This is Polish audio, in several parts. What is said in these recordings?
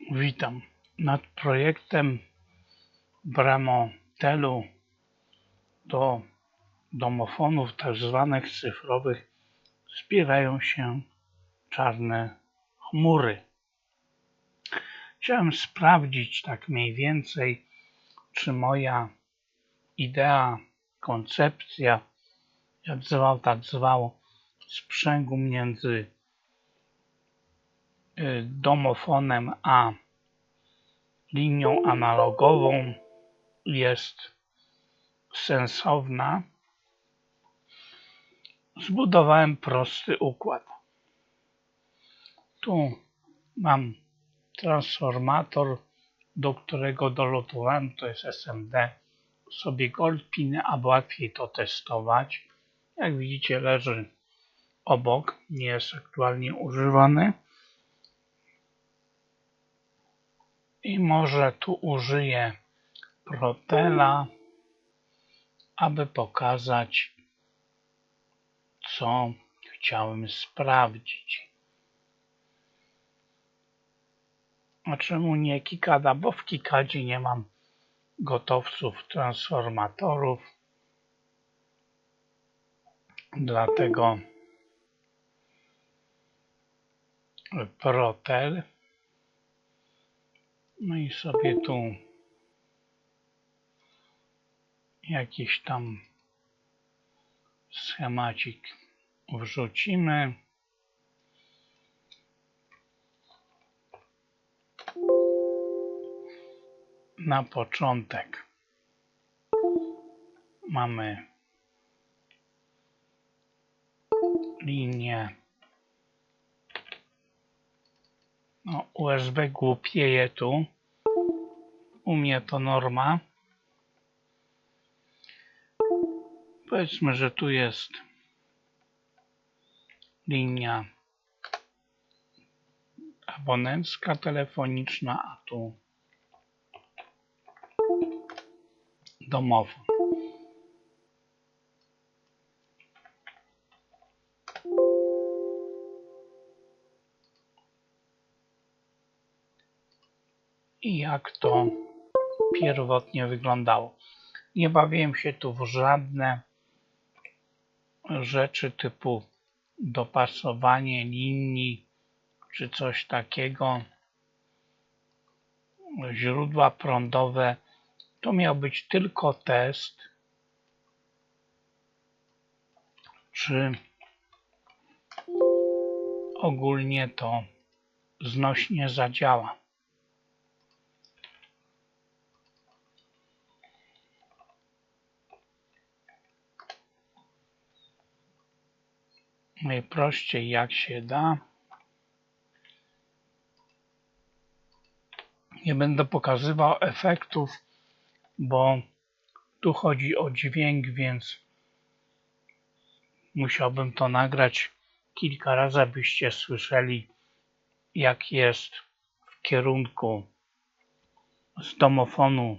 Witam. Nad projektem Bramotelu do domofonów tzw. cyfrowych zbierają się czarne chmury. Chciałem sprawdzić tak mniej więcej, czy moja idea, koncepcja, jak zwał, tak zwał, sprzęgu między domofonem a linią analogową jest sensowna. Zbudowałem prosty układ. Tu mam transformator, do którego dolotowałem, to jest SMD, sobie gold piny, aby łatwiej to testować. Jak widzicie leży obok, nie jest aktualnie używany. I może tu użyję Protela, aby pokazać, co chciałem sprawdzić. A czemu nie Kikada? Bo w Kikadzie nie mam gotowców transformatorów. Dlatego Protel. No i sobie tu jakiś tam schemacik wrzucimy. Na początek mamy linię no, USB głupieje tu u mnie to norma powiedzmy, że tu jest linia abonencka telefoniczna, a tu domofon. I jak to pierwotnie wyglądało. Nie bawiłem się tu w żadne rzeczy typu dopasowanie linii czy coś takiego. Źródła prądowe to miał być tylko test, czy ogólnie to znośnie zadziała. Najprościej jak się da. Nie będę pokazywał efektów, bo tu chodzi o dźwięk, więc musiałbym to nagrać kilka razy, abyście słyszeli, jak jest w kierunku z domofonu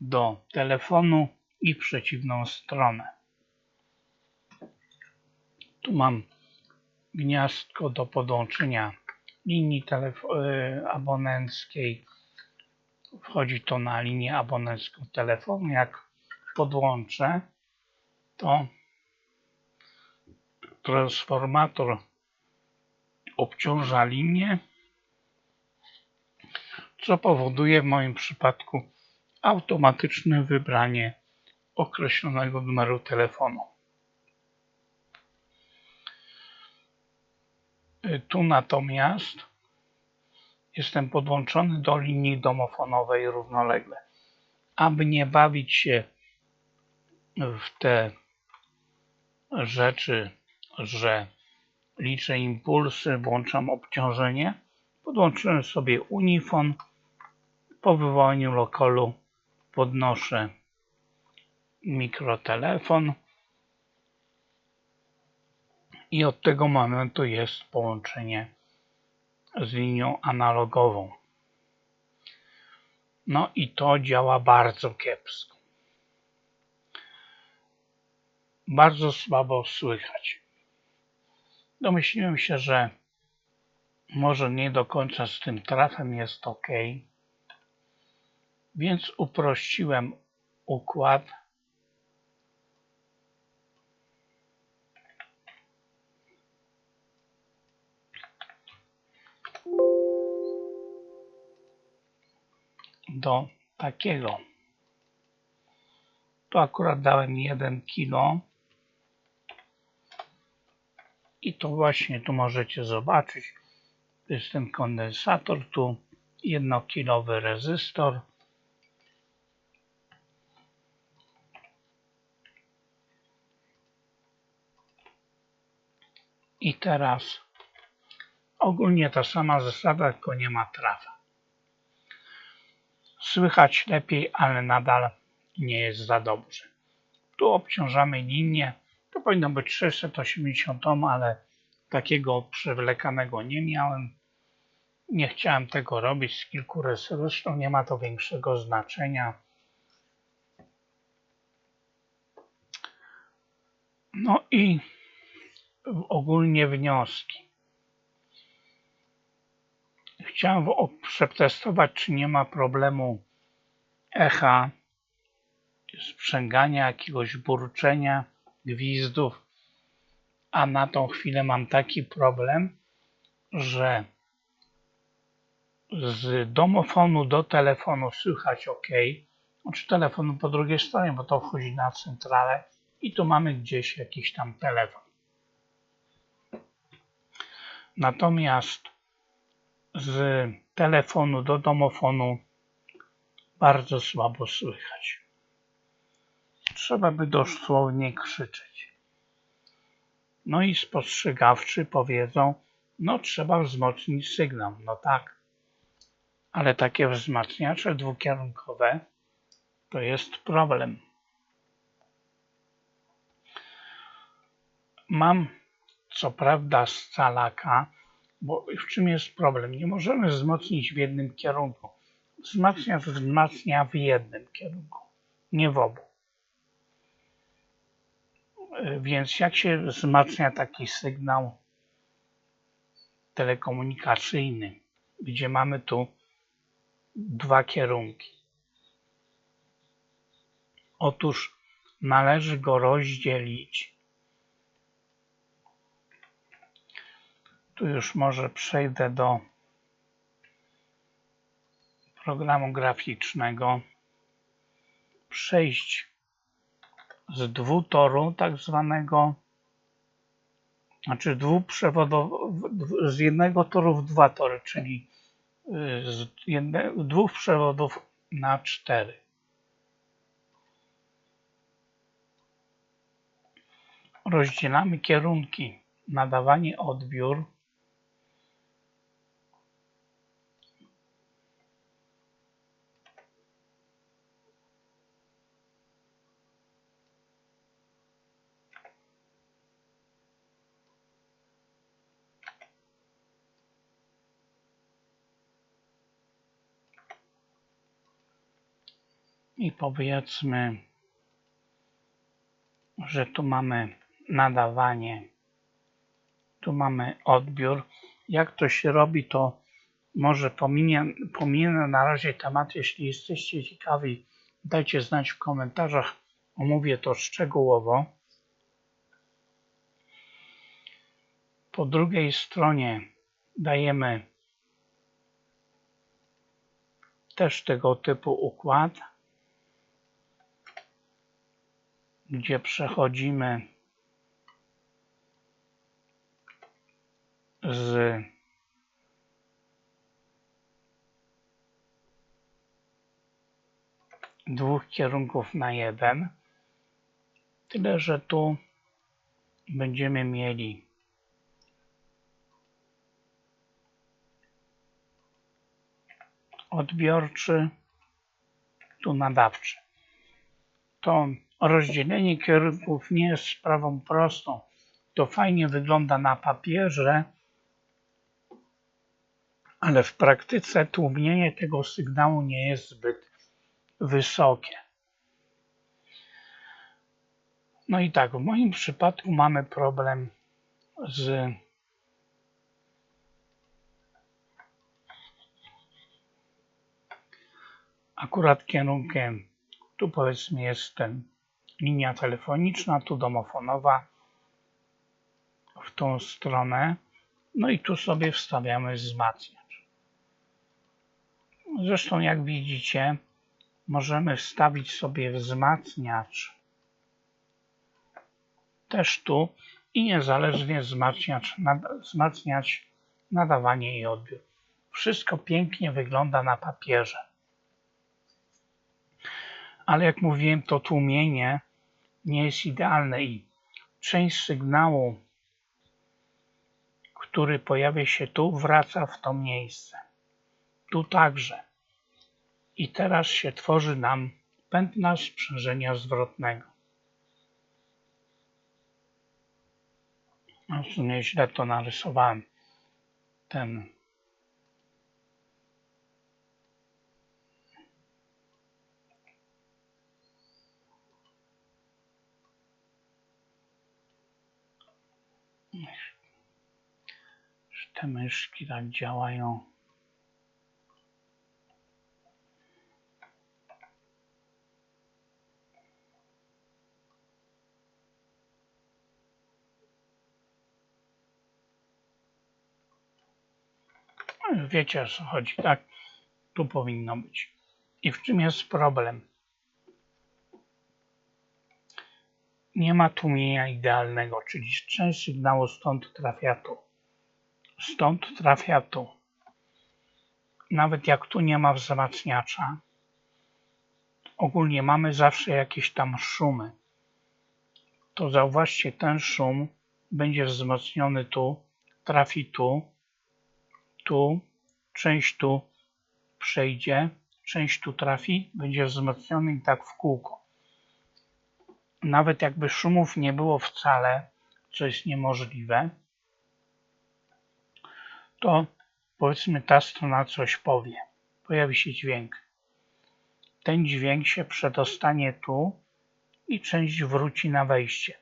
do telefonu i w przeciwną stronę. Tu mam gniazdko do podłączenia linii y, abonenckiej. Wchodzi to na linię abonencką telefonu. Jak podłączę, to transformator obciąża linię, co powoduje w moim przypadku automatyczne wybranie określonego numeru telefonu. Tu natomiast jestem podłączony do linii domofonowej równolegle. Aby nie bawić się w te rzeczy, że liczę impulsy, włączam obciążenie, podłączyłem sobie Unifon. Po wywołaniu lokalu podnoszę mikrotelefon i od tego momentu jest połączenie z linią analogową. No i to działa bardzo kiepsko. Bardzo słabo słychać. Domyśliłem się, że Może nie do końca z tym trafem jest ok. Więc uprościłem układ. Do takiego. Tu akurat dałem 1 kilo. I to właśnie tu możecie zobaczyć. To jest ten kondensator, tu 1 kilowy rezystor. I teraz ogólnie ta sama zasada, tylko nie ma trafa. Słychać lepiej, ale nadal nie jest za dobrze. Tu obciążamy linię. To powinno być 680 ohm, ale takiego przewlekanego nie miałem. Nie chciałem tego robić z kilku zresztą nie ma to większego znaczenia. No i ogólnie wnioski. Chciałem przetestować, czy nie ma problemu echa, sprzęgania, jakiegoś burczenia, gwizdów, a na tą chwilę mam taki problem, że z domofonu do telefonu słychać ok, znaczy telefonu po drugiej stronie, bo to wchodzi na centralę i tu mamy gdzieś jakiś tam telefon. Natomiast z telefonu do domofonu bardzo słabo słychać. Trzeba by dosłownie krzyczeć. No i spostrzegawczy powiedzą, no trzeba wzmocnić sygnał. No tak, ale takie wzmacniacze dwukierunkowe to jest problem. Mam co prawda scalaka, bo w czym jest problem? Nie możemy wzmocnić w jednym kierunku. Wzmacniacz wzmacnia w jednym kierunku, nie w obu. Więc jak się wzmacnia taki sygnał telekomunikacyjny, gdzie mamy tu dwa kierunki? Otóż należy go rozdzielić Tu już może przejdę do programu graficznego. Przejść z dwutoru, tak zwanego, znaczy z jednego toru w dwa tory, czyli y, z jedne, dwóch przewodów na cztery. Rozdzielamy kierunki nadawanie odbiór i powiedzmy, że tu mamy nadawanie, tu mamy odbiór. Jak to się robi, to może pominę, pominę na razie temat. Jeśli jesteście ciekawi, dajcie znać w komentarzach. Omówię to szczegółowo. Po drugiej stronie dajemy też tego typu układ. Gdzie przechodzimy z dwóch kierunków na jeden. Tyle, że tu będziemy mieli odbiorczy, tu nadawczy. To Rozdzielenie kierunków nie jest sprawą prostą. To fajnie wygląda na papierze, ale w praktyce tłumienie tego sygnału nie jest zbyt wysokie. No i tak, w moim przypadku mamy problem z akurat kierunkiem, tu powiedzmy jest ten linia telefoniczna, tu domofonowa, w tą stronę. No i tu sobie wstawiamy wzmacniacz. Zresztą jak widzicie, możemy wstawić sobie wzmacniacz też tu i niezależnie wzmacniacz, nad, wzmacniać nadawanie i odbiór. Wszystko pięknie wygląda na papierze. Ale jak mówiłem, to tłumienie nie jest idealne i część sygnału, który pojawia się tu, wraca w to miejsce. Tu także. I teraz się tworzy nam pętla sprzężenia zwrotnego. No, w sumie źle to narysowałem. Ten te myszki tak działają. No, wiecie o co chodzi, tak? Tu powinno być. I w czym jest problem? Nie ma tłumienia idealnego, czyli część sygnału stąd trafia tu. Stąd trafia tu. Nawet jak tu nie ma wzmacniacza, ogólnie mamy zawsze jakieś tam szumy. To zauważcie, ten szum będzie wzmocniony tu, trafi tu, tu, część tu przejdzie, część tu trafi, będzie wzmocniony i tak w kółko. Nawet jakby szumów nie było wcale, co jest niemożliwe, to powiedzmy ta strona coś powie. Pojawi się dźwięk. Ten dźwięk się przedostanie tu i część wróci na wejście.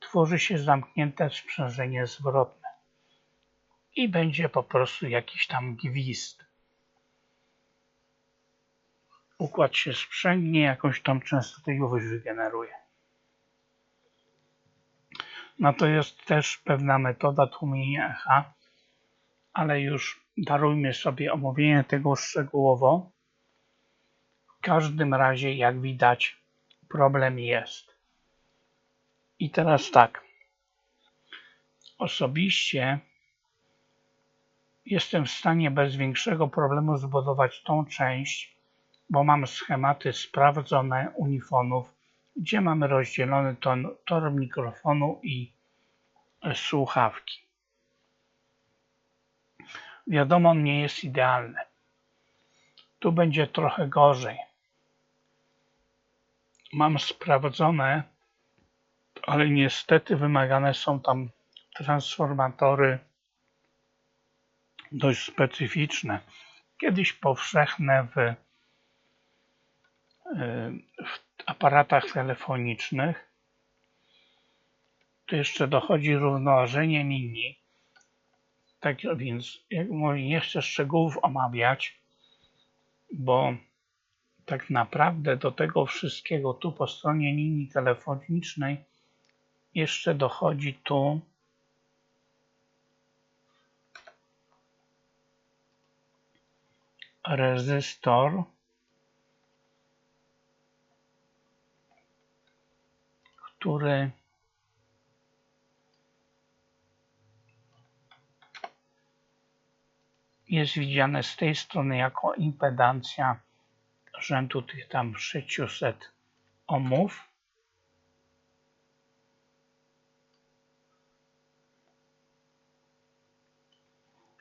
Tworzy się zamknięte sprzężenie zwrotne i będzie po prostu jakiś tam gwizd. Układ się sprzęgnie, jakąś tam częstotliwość wygeneruje. No to jest też pewna metoda tłumienia echa, ale już darujmy sobie omówienie tego szczegółowo. W każdym razie, jak widać, problem jest. I teraz tak. Osobiście jestem w stanie bez większego problemu zbudować tą część, bo mam schematy sprawdzone unifonów, gdzie mamy rozdzielony ton, tor mikrofonu i słuchawki. Wiadomo, on nie jest idealny. Tu będzie trochę gorzej. Mam sprawdzone, ale niestety wymagane są tam transformatory dość specyficzne. Kiedyś powszechne w, y, w aparatach telefonicznych. Tu jeszcze dochodzi równoważenie linii tak więc, jak mówię, nie chcę szczegółów omawiać, bo tak naprawdę do tego wszystkiego tu po stronie linii telefonicznej jeszcze dochodzi tu rezystor, który jest widziane z tej strony jako impedancja rzędu tych tam 600 ohmów.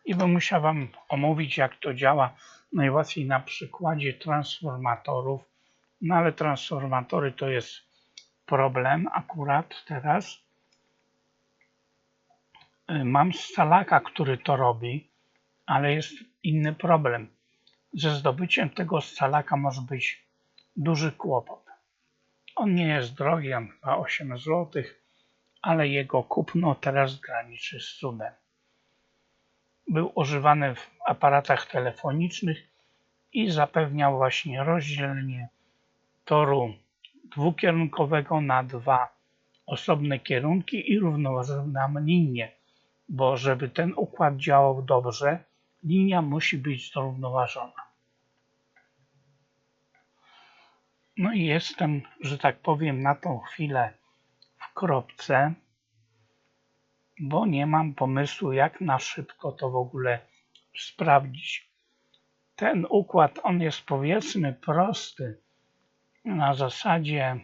I bym musiał Wam omówić, jak to działa najłatwiej na przykładzie transformatorów. No ale transformatory to jest problem akurat teraz. Mam scalaka, który to robi ale jest inny problem. Ze zdobyciem tego scalaka może być duży kłopot. On nie jest drogi, on chyba 8 zł, ale jego kupno teraz graniczy z cudem. Był używany w aparatach telefonicznych i zapewniał właśnie rozdzielenie toru dwukierunkowego na dwa osobne kierunki i równoważną linię, bo żeby ten układ działał dobrze, linia musi być zrównoważona. No i jestem, że tak powiem, na tą chwilę w kropce, bo nie mam pomysłu, jak na szybko to w ogóle sprawdzić. Ten układ, on jest powiedzmy prosty, na zasadzie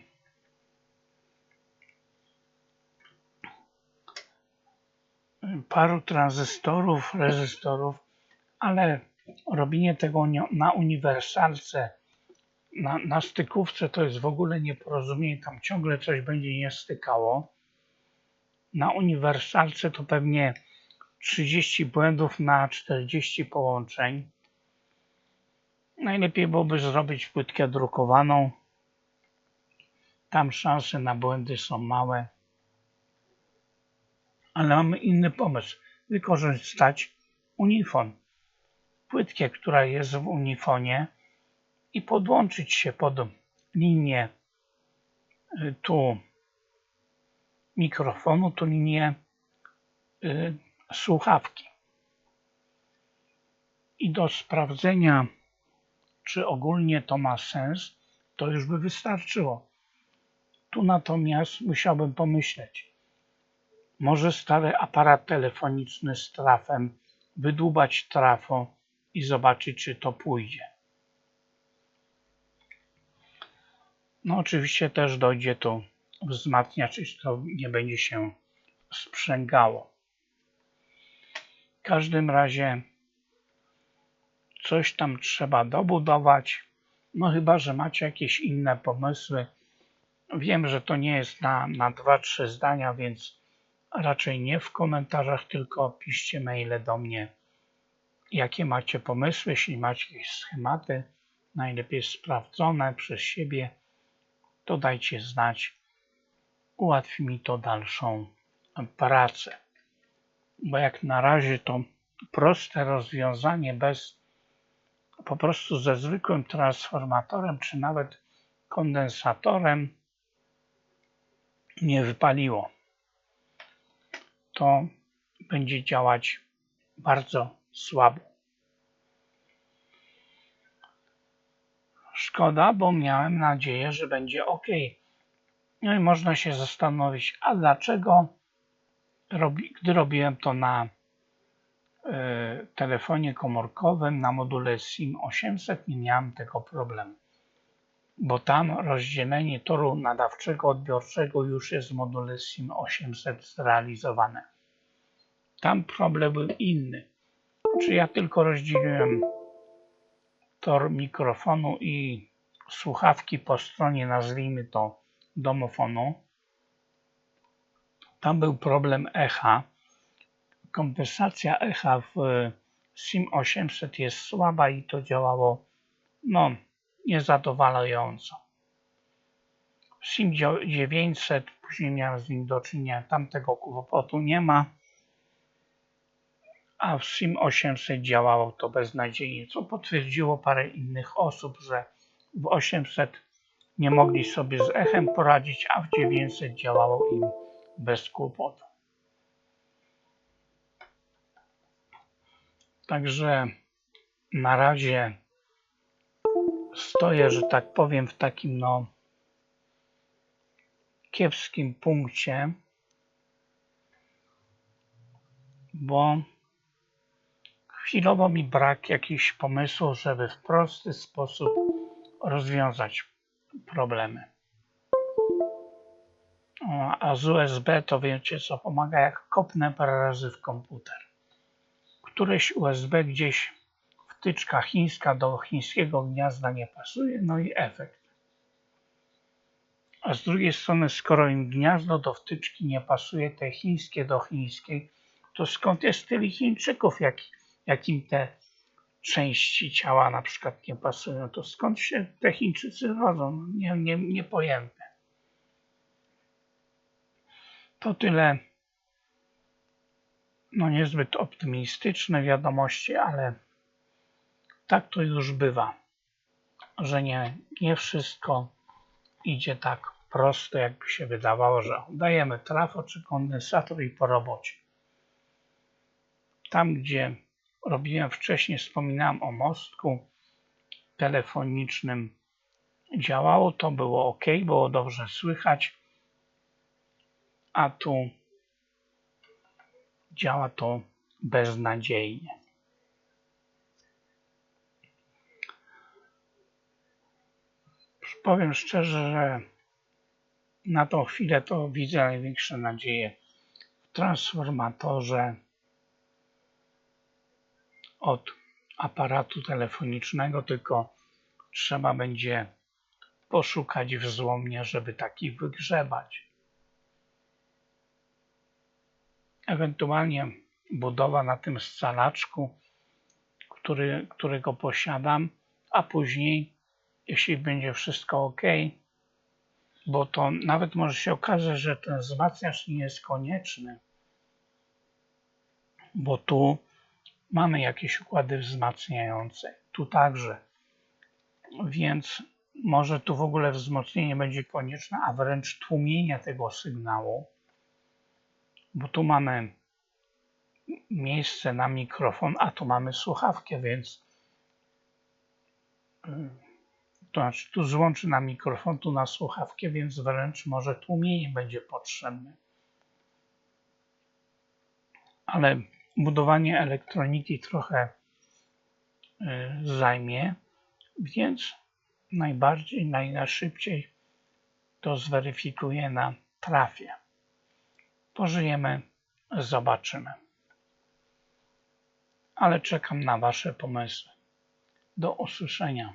paru tranzystorów, rezystorów, ale robienie tego na uniwersalce, na, na stykówce to jest w ogóle nieporozumienie, tam ciągle coś będzie nie stykało. Na uniwersalce to pewnie 30 błędów na 40 połączeń. Najlepiej byłoby zrobić płytkę drukowaną. Tam szanse na błędy są małe. Ale mamy inny pomysł. Wykorzystać Unifon. Płytkę, która jest w Unifonie i podłączyć się pod linię y, tu mikrofonu, tu linię y, słuchawki. I do sprawdzenia, czy ogólnie to ma sens, to już by wystarczyło. Tu natomiast musiałbym pomyśleć. Może stary aparat telefoniczny z trafem wydłubać trafo i zobaczyć, czy to pójdzie. No oczywiście też dojdzie tu wzmacniacz, czy to nie będzie się sprzęgało. W każdym razie coś tam trzeba dobudować. No chyba, że macie jakieś inne pomysły. Wiem, że to nie jest na, na 2-3 zdania, więc raczej nie w komentarzach, tylko piszcie maile do mnie, jakie macie pomysły, jeśli macie jakieś schematy, najlepiej sprawdzone przez siebie, to dajcie znać. Ułatwi mi to dalszą pracę. Bo jak na razie to proste rozwiązanie bez po prostu ze zwykłym transformatorem, czy nawet kondensatorem nie wypaliło. To będzie działać bardzo słabo. Szkoda, bo miałem nadzieję, że będzie ok. No i można się zastanowić, a dlaczego, robi, gdy robiłem to na y, telefonie komórkowym, na module SIM 800, nie miałem tego problemu. Bo tam rozdzielenie toru nadawczego, odbiorczego już jest w module SIM 800 zrealizowane. Tam problem był inny. Czy ja tylko rozdzieliłem tor mikrofonu i słuchawki po stronie, nazwijmy to domofonu. Tam był problem echa. Kompensacja echa w SIM 800 jest słaba i to działało no, niezadowalająco. SIM 900 później miałem z nim do czynienia, tamtego kłopotu nie ma a w SIM 800 działało to beznadziejnie, co potwierdziło parę innych osób, że w 800 nie mogli sobie z echem poradzić, a w 900 działało im bez kłopotu. Także na razie stoję, że tak powiem, w takim no kiepskim punkcie, bo Chwilowo mi brak jakichś pomysłów, żeby w prosty sposób rozwiązać problemy. A z USB to wiecie co, pomaga jak kopnę parę razy w komputer. Któreś USB gdzieś wtyczka chińska do chińskiego gniazda nie pasuje, no i efekt. A z drugiej strony, skoro im gniazdo do wtyczki nie pasuje, te chińskie do chińskiej, to skąd jest tyle Chińczyków, jak jakim te części ciała na przykład nie pasują, to skąd się te Chińczycy rodzą? Nie, nie, niepojęte. To tyle no niezbyt optymistyczne wiadomości, ale tak to już bywa. że nie, nie wszystko idzie tak prosto, jakby się wydawało, że dajemy trafo czy kondensator i po robocie. Tam, gdzie robiłem wcześniej, wspominałem o mostku telefonicznym, działało, to było ok, było dobrze słychać, a tu działa to beznadziejnie. Powiem szczerze, że na tą chwilę to widzę największe nadzieje w transformatorze od aparatu telefonicznego, tylko trzeba będzie poszukać w złomnie, żeby taki wygrzebać. Ewentualnie budowa na tym scalaczku, który, którego posiadam, a później, jeśli będzie wszystko ok, bo to nawet może się okazać, że ten wzmacniacz nie jest konieczny, bo tu mamy jakieś układy wzmacniające, tu także, więc może tu w ogóle wzmocnienie będzie konieczne, a wręcz tłumienie tego sygnału, bo tu mamy miejsce na mikrofon, a tu mamy słuchawkę, więc y, to znaczy tu złączy na mikrofon, tu na słuchawkę, więc wręcz może tłumienie będzie potrzebne. Ale budowanie elektroniki trochę y, zajmie, więc najbardziej, najszybciej to zweryfikuję na trafie. Pożyjemy, zobaczymy. Ale czekam na Wasze pomysły. Do usłyszenia.